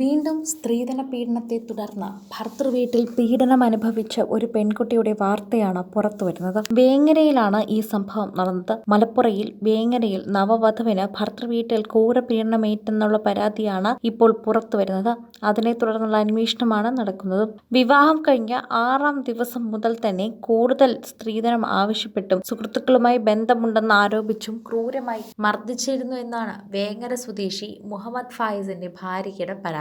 വീണ്ടും സ്ത്രീധന പീഡനത്തെ തുടർന്ന് ഭർത്തൃവീട്ടിൽ പീഡനം അനുഭവിച്ച ഒരു പെൺകുട്ടിയുടെ വാർത്തയാണ് പുറത്തു വരുന്നത് വേങ്ങരയിലാണ് ഈ സംഭവം നടന്നത്. മലപ്പുറയിൽ വേങ്ങരയിൽ നവവധുവിന് ഭർത്തൃവീട്ടിൽ ക്രൂര പീഡനമേറ്റെന്നുള്ള പരാതിയാണ് ഇപ്പോൾ പുറത്തു വരുന്നത് അതിനെ തുടർന്നുള്ള അന്വേഷണമാണ് നടക്കുന്നത്. വിവാഹം കഴിഞ്ഞ ആറാം ദിവസം മുതൽ തന്നെ കൂടുതൽ സ്ത്രീധനം ആവശ്യപ്പെട്ടും സുഹൃത്തുക്കളുമായി ബന്ധമുണ്ടെന്ന് ആരോപിച്ചും ക്രൂരമായി മർദ്ദിച്ചിരുന്നു എന്നാണ് വേങ്ങര സ്വദേശി മുഹമ്മദ് ഫായിസിന്റെ ഭാര്യയുടെ പരാതി.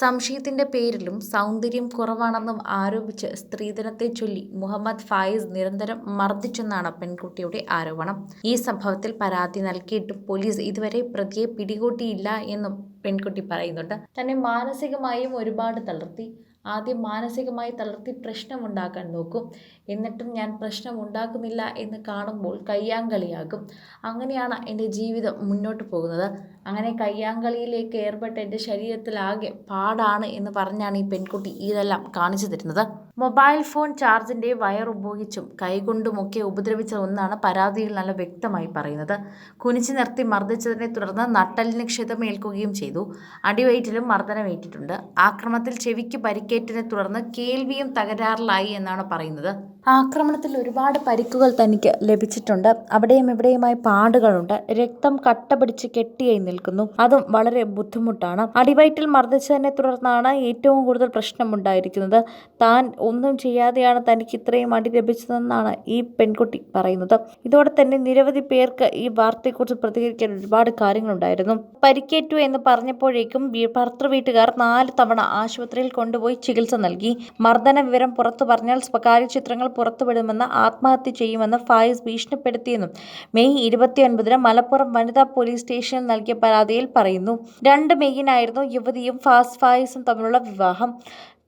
സംശയത്തിന്റെ പേരിലും സൗന്ദര്യം കുറവാണെന്നും ആരോപിച്ച് സ്ത്രീധനത്തെ ചൊല്ലി മുഹമ്മദ് ഫായിസ് നിരന്തരം മർദ്ദിച്ചെന്നാണ് പെൺകുട്ടിയുടെ ആരോപണം. ഈ സംഭവത്തിൽ പരാതി നൽകിയിട്ടും പോലീസ് ഇതുവരെ പ്രതിയെ പിടികൂട്ടിയില്ല എന്നും പെൺകുട്ടി പറയുന്നുണ്ട്. തന്നെ മാനസികമായും ഒരുപാട് തളർത്തി. ആദ്യം മാനസികമായി തളർത്തി പ്രശ്നമുണ്ടാക്കാൻ നോക്കും. എന്നിട്ടും ഞാൻ പ്രശ്നം ഉണ്ടാക്കുന്നില്ല എന്ന് കാണുമ്പോൾ കയ്യാങ്കളിയാകും. അങ്ങനെയാണ് എന്റെ ജീവിതം മുന്നോട്ട് പോകുന്നത്. അങ്ങനെ കയ്യാങ്കളിയിലേക്ക് ഏർപ്പെട്ട എന്റെ ശരീരത്തിലാകെ പാടാണ് എന്ന് പറഞ്ഞാണ് ഈ പെൺകുട്ടി ഇതെല്ലാം കാണിച്ചു തരുന്നത്. മൊബൈൽ ഫോൺ ചാർജിന്റെ വയർ ഉപയോഗിച്ചും കൈകൊണ്ടുമൊക്കെ ഉപദ്രവിച്ച ഒന്നാണ് പരാതിയിൽ നല്ല വ്യക്തമായി പറയുന്നത്. കുനിച്ചു നിർത്തി മർദ്ദിച്ചതിനെ തുടർന്ന് നട്ടലിന് ക്ഷതമേൽക്കുകയും ചെയ്തു. അടിവയറ്റിലും മർദ്ദനമേറ്റിട്ടുണ്ട്. ആക്രമത്തിൽ ചെവിക്ക് പരിക്കേറ്റതിനെ തുടർന്ന് കേൾവിയും തകരാറിലായി എന്നാണ് പറയുന്നത്. ആക്രമണത്തിൽ ഒരുപാട് പരിക്കുകൾ തനിക്ക് ലഭിച്ചിട്ടുണ്ട്. അവിടെയും ഇവിടെയുമായി പാടുകളുണ്ട്. രക്തം കട്ട പിടിച്ച് കെട്ടിയായി നിൽക്കുന്നു. അതും വളരെ ബുദ്ധിമുട്ടാണ്. അടിവയറ്റിൽ മർദ്ദിച്ചതിനെ തുടർന്നാണ് ഏറ്റവും കൂടുതൽ പ്രശ്നമുണ്ടായിരിക്കുന്നത്. താൻ ഒന്നും ചെയ്യാതെയാണ് തനിക്ക് ഇത്രയും അടി ലഭിച്ചതെന്നാണ് ഈ പെൺകുട്ടി പറയുന്നത്. ഇതോടെ തന്നെ നിരവധി പേർക്ക് ഈ വാർത്തയെക്കുറിച്ച് പ്രതികരിക്കാൻ ഒരുപാട് കാര്യങ്ങളുണ്ടായിരുന്നു. പരിക്കേറ്റു എന്ന് പറഞ്ഞപ്പോഴേക്കും ഭർത്തൃ വീട്ടുകാർ നാല് തവണ ആശുപത്രിയിൽ കൊണ്ടുപോയി ചികിത്സ നൽകി. മർദ്ദന വിവരം പുറത്തു പറഞ്ഞാൽ സ്വകാര്യ ചിത്രങ്ങൾ പുറത്തുവിടുമെന്ന് ആത്മഹത്യ ചെയ്യുമെന്ന് ഫായിസ് ഭീഷണിപ്പെടുത്തിയെന്നും മെയ് ഇരുപത്തിയൊൻപതിന് മലപ്പുറം വനിതാ പോലീസ് സ്റ്റേഷനിൽ നൽകിയ പരാതിയിൽ പറയുന്നു. രണ്ട് മെയ്യിനായിരുന്നു യുവതിയും ഫാസ് ഫായിസും തമ്മിലുള്ള വിവാഹം.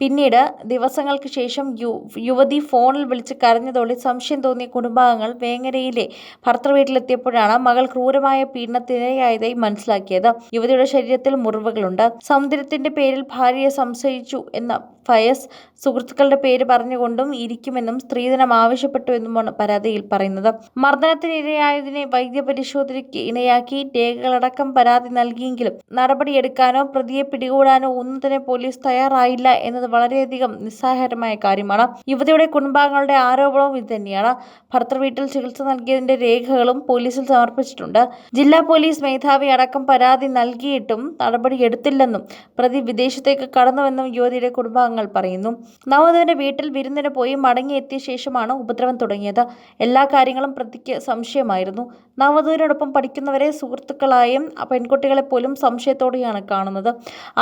പിന്നീട് ദിവസങ്ങൾക്ക് ശേഷം യു യുവതി ഫോണിൽ വിളിച്ച് കരഞ്ഞതോടെ സംശയം തോന്നിയ കുടുംബാംഗങ്ങൾ വേങ്ങരയിലെ ഭർത്തൃവീട്ടിലെത്തിയപ്പോഴാണ് മകൾ ക്രൂരമായ പീഡനത്തിനിരയായതായി മനസ്സിലാക്കിയത്. യുവതിയുടെ ശരീരത്തിൽ മുറിവുകളുണ്ട്. സൗന്ദര്യത്തിന്റെ പേരിൽ ഭാര്യയെ സംശയിച്ചു എന്ന ഫയസ് സുഹൃത്തുക്കളുടെ പേര് പറഞ്ഞുകൊണ്ടും ഇരിക്കുമെന്നും സ്ത്രീധനം ആവശ്യപ്പെട്ടു എന്നുമാണ് പരാതിയിൽ പറയുന്നത്. മർദ്ദനത്തിനിരയായതിനെ വൈദ്യപരിശോധനയ്ക്ക് ഇണയാക്കി രേഖകളടക്കം പരാതി നൽകിയെങ്കിലും നടപടിയെടുക്കാനോ പ്രതിയെ പിടികൂടാനോ ഒന്നും തന്നെ പോലീസ് തയ്യാറായില്ല എന്നത് വളരെയധികം നിസ്സാരമായ കാര്യമാണ്. യുവതിയുടെ കുടുംബാംഗങ്ങളുടെ ആരോപണവും ഇത് തന്നെയാണ് ഭർത്തൃ വീട്ടിൽ ചികിത്സ നൽകിയതിന്റെ രേഖകളും പോലീസിൽ സമർപ്പിച്ചിട്ടുണ്ട്. ജില്ലാ പോലീസ് മേധാവി അടക്കം പരാതി നൽകിയിട്ടും നടപടി എടുത്തില്ലെന്നും പ്രതി വിദേശത്തേക്ക് കടന്നുവെന്നും യുവതിയുടെ കുടുംബാംഗങ്ങൾ പറയുന്നു. നവവധുവിന്റെ വീട്ടിൽ വിരുന്നിന് പോയി മടങ്ങിയെത്തിയ ശേഷമാണ് ഉപദ്രവം തുടങ്ങിയത്. എല്ലാ കാര്യങ്ങളും പ്രതിക്ക് സംശയമായിരുന്നു. നവവധുവിനോടൊപ്പം പഠിക്കുന്നവരെ സുഹൃത്തുക്കളായും പെൺകുട്ടികളെ പോലും സംശയത്തോടെയാണ് കാണുന്നത്.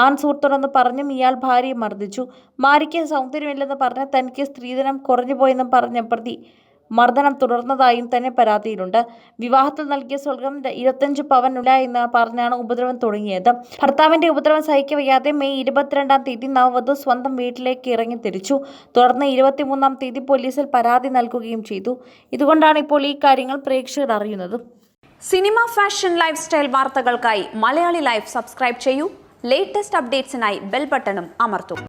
ആൺ സുഹൃത്തോടൊന്ന് പറഞ്ഞും ഇയാൾ ഭാര്യയെ മർദ്ദിച്ചു. ഭാര്യയ്ക്ക് സൗന്ദര്യമില്ലെന്ന് പറഞ്ഞ് തനിക്ക് സ്ത്രീധനം കുറഞ്ഞുപോയെന്നും പറഞ്ഞ പ്രതി മർദ്ദനം തുടർന്നതായും തന്നെ പരാതിയിലുണ്ട്. വിവാഹത്തിൽ നൽകിയ സ്വർഗം ഇരുപത്തഞ്ച് പവൻ പവനുള്ള എന്ന് പറഞ്ഞാണ് ഉപദ്രവം തുടങ്ങിയത്. ഭർത്താവിന്റെ ഉപദ്രവം സഹിക്കവയ്യാതെ മെയ് ഇരുപത്തിരണ്ടാം തീയതി നവവധു സ്വന്തം വീട്ടിലേക്ക് ഇറങ്ങി തിരിച്ചു. തുടർന്ന് ഇരുപത്തിമൂന്നാം തീയതി പോലീസിൽ പരാതി നൽകുകയും ചെയ്തു. ഇതുകൊണ്ടാണ് ഇപ്പോൾ ഈ കാര്യങ്ങൾ പ്രേക്ഷകർ അറിയുന്നത്. സിനിമ ഫാഷൻ ലൈഫ് സ്റ്റൈൽ വാർത്തകൾക്കായി മലയാളി ലൈഫ് സബ്സ്ക്രൈബ് ചെയ്യൂ. ലേറ്റസ്റ്റ് അപ്ഡേറ്റ്സിനായി ബെൽ ബട്ടണും അമർത്തും.